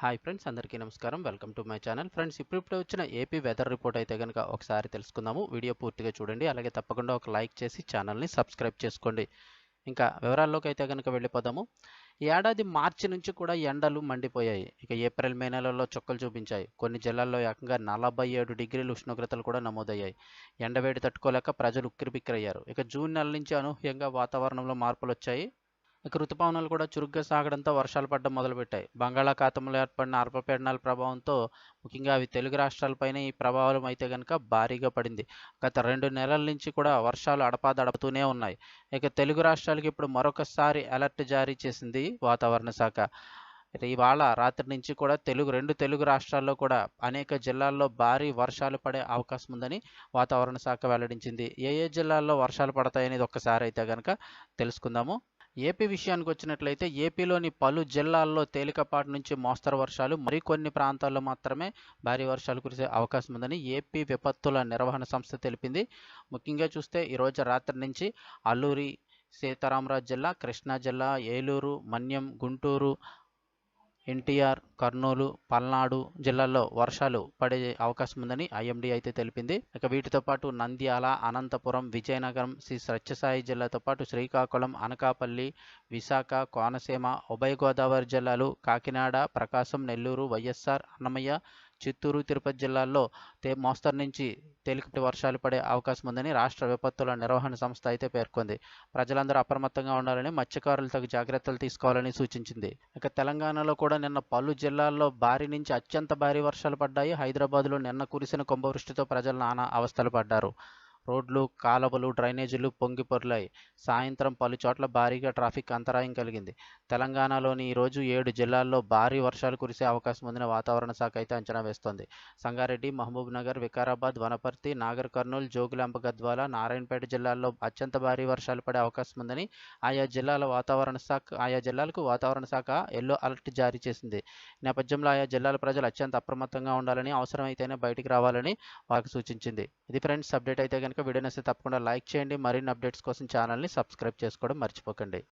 Hi friends అందరికీ నమస్కారం. Welcome to my channel. Friends ఇప్పుడు వచ్చిన ఏపీ వెదర్ రిపోర్ట్ అయితే కనుక ఒకసారి తెలుసుకుందాము. వీడియో పూర్తిగా చూడండి. అలాగే తప్పకుండా ఒక లైక్ చేసి ఛానల్ని సబ్స్క్రైబ్ చేసుకోండి. ఇంకా వివరాల్లోకి అయితే కనుక వెళ్ళిపోదాము. ఏడాది మార్చి నుంచి కూడా ఎండలు మండిపోయాయి. ఇక ఏప్రిల్ మే నెలలో చుక్కలు చూపించాయి. కొన్ని జిల్లాల్లో ఏకంగా నలభై ఏడు డిగ్రీలు ఉష్ణోగ్రతలు కూడా నమోదయ్యాయి. ఎండవేడి తట్టుకోలేక ప్రజలు ఉక్కిరిబిక్కిరయ్యారు. ఇక జూన్ నెల నుంచి అనూహ్యంగా వాతావరణంలో మార్పులు వచ్చాయి ఇక ఋతుపవనాలు కూడా చురుగ్గా సాగడంతో వర్షాలు పడడం మొదలుపెట్టాయి. బంగాళాఖాతంలో ఏర్పడిన అల్పపీడనాల ప్రభావంతో ముఖ్యంగా అవి తెలుగు రాష్ట్రాలపైన ఈ ప్రభావం అయితే కనుక భారీగా పడింది. గత రెండు నెలల నుంచి కూడా వర్షాలు అడపాదడపుతూనే ఉన్నాయి. ఇక తెలుగు రాష్ట్రాలకి ఇప్పుడు మరొకసారి అలర్ట్ జారీ చేసింది వాతావరణ శాఖ. ఇవాళ రాత్రి నుంచి కూడా తెలుగు రెండు తెలుగు రాష్ట్రాల్లో కూడా అనేక జిల్లాల్లో భారీ వర్షాలు పడే అవకాశం ఉందని వాతావరణ శాఖ వెల్లడించింది. ఏ ఏ జిల్లాల్లో వర్షాలు పడతాయనేది ఒక్కసారి అయితే కనుక తెలుసుకుందాము. ఏపీ విషయానికి వచ్చినట్లయితే ఏపీలోని పలు జిల్లాల్లో తేలికపాటి నుంచి మోస్తరు వర్షాలు మరికొన్ని ప్రాంతాల్లో మాత్రమే భారీ వర్షాలు కురిసే అవకాశం ఉందని ఏపీ విపత్తుల నిర్వహణ సంస్థ తెలిపింది. ముఖ్యంగా చూస్తే ఈరోజు రాత్రి నుంచి అల్లూరి సీతారామరాజు జిల్లా కృష్ణా జిల్లా ఏలూరు మన్యం గుంటూరు ఎన్టీఆర్ కర్నూలు పల్నాడు జిల్లాల్లో వర్షాలు పడే అవకాశం ఉందని ఐఎండీ అయితే తెలిపింది. ఇక వీటితో పాటు నంద్యాల అనంతపురం విజయనగరం శ్రీ సత్యసాయి జిల్లాతో పాటు శ్రీకాకుళం అనకాపల్లి విశాఖ కోనసీమ ఉభయ గోదావరి జిల్లాలు కాకినాడ ప్రకాశం నెల్లూరు వైఎస్ఆర్ అన్నమయ్య చిత్తూరు తిరుపతి జిల్లాల్లో తే మోస్తరు నుంచి తేలికటి వర్షాలు పడే అవకాశం ఉందని రాష్ట్ర విపత్తుల నిర్వహణ సంస్థ అయితే పేర్కొంది. ప్రజలందరూ అప్రమత్తంగా ఉండాలని మత్స్యకారులు తగు జాగ్రత్తలు తీసుకోవాలని సూచించింది. ఇక తెలంగాణలో కూడా నిన్న పలు జిల్లాల్లో భారీ నుంచి అత్యంత భారీ వర్షాలు పడ్డాయి. హైదరాబాద్లో నిన్న కురిసిన కుంభవృష్టితో ప్రజలు నానా అవస్థలు పడ్డారు. రోడ్లు కాలవలు డ్రైనేజీలు పొంగి పొర్లాయి. సాయంత్రం పలుచోట్ల భారీగా ట్రాఫిక్ అంతరాయం కలిగింది. తెలంగాణలోని ఈరోజు ఏడు జిల్లాల్లో భారీ వర్షాలు కురిసే అవకాశం ఉందని వాతావరణ శాఖ అయితే అంచనా వేస్తోంది. సంగారెడ్డి మహబూబ్నగర్ వికారాబాద్ వనపర్తి నాగర్ కర్నూలు జోగులాంబ గద్వాల నారాయణపేట జిల్లాల్లో అత్యంత భారీ వర్షాలు పడే అవకాశం ఉందని ఆయా జిల్లాల వాతావరణ శాఖ ఆయా జిల్లాలకు వాతావరణ శాఖ ఎల్లో అలర్ట్ జారీ చేసింది. నేపథ్యంలో ఆయా జిల్లాల ప్రజలు అత్యంత అప్రమత్తంగా ఉండాలని అవసరమైతేనే బయటికి రావాలని వారికి సూచించింది. ఇది ఫ్రెండ్స్ అప్డేట్ అయితే కనుక వీడియో నచ్చితే తప్పకుండా లైక్ చేయండి. మరిన్ని అప్డేట్స్ కోసం ఛానల్ని సబ్స్క్రైబ్ చేసుకోవడం మర్చిపోకండి.